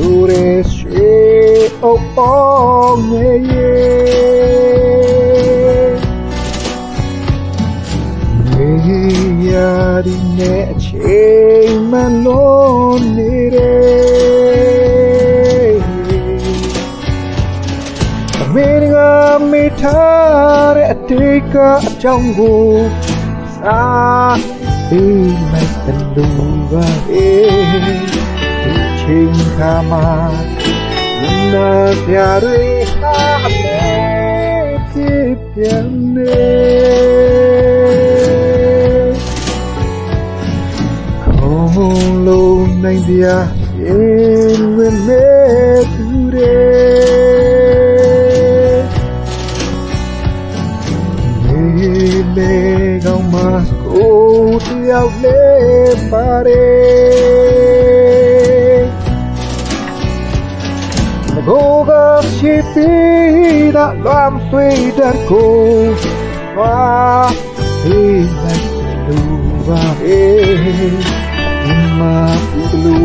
oh yeah yeah ရာဒီနဲ့အချိန်မှလုံးနေတယ်အမေကမေထားတဲ့အတိတ်ကအကြောင်းကိုစာပြီးလိုက်တယ်လို့ပါပဲဒီ ချိန်ခါမှာနာပြရီဟာမေဖြစ်ပြန်နေခုံလုံးနိုင်ပြရင်ဝင်မဲ့သူတွေမေမေကောင်းမကိုတယောက်လေးပါတယ် မကိုကရှိပြီးတာလွမ်းဆွေးတဲ့ကိုပါဒီလိုက်လူပါအေးဒီမှာပူ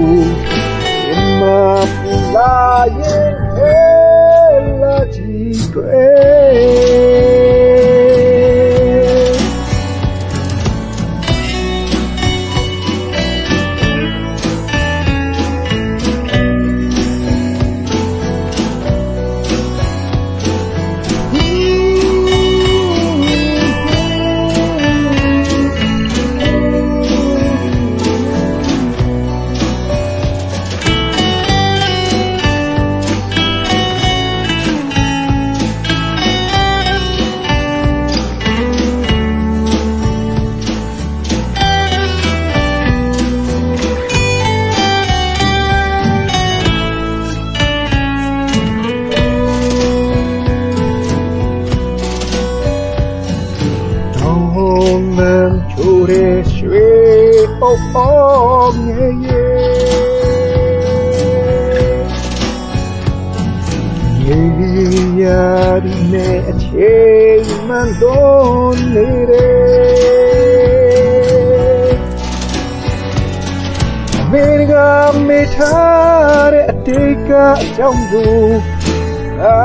ရဲရွှေပေါ့ပေါ့ငယ်ရဲ့ရေရာဒီနဲ့အချိန်မှန်လုံးနေတယ်အမေရိကမေထားတဲ့အတိတ်ကအကြောင်းကိုအာ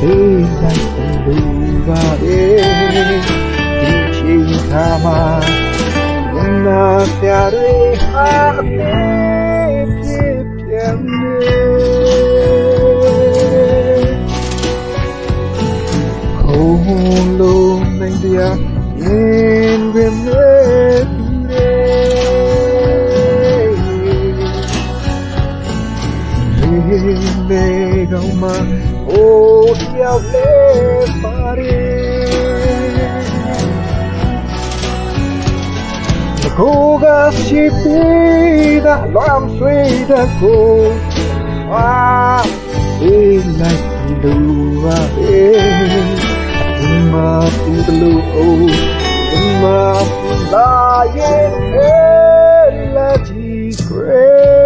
ဒီလိုက်လူပါလေဒီချိန်ခါမှာဝန်နာပြရီ ဟာမေဖြစ်ပြန်နေခုံလုံးနိုင်တရားရ င်တွင်နေနေမေကောင်းမအိုးတယောက်လေးပါရီကို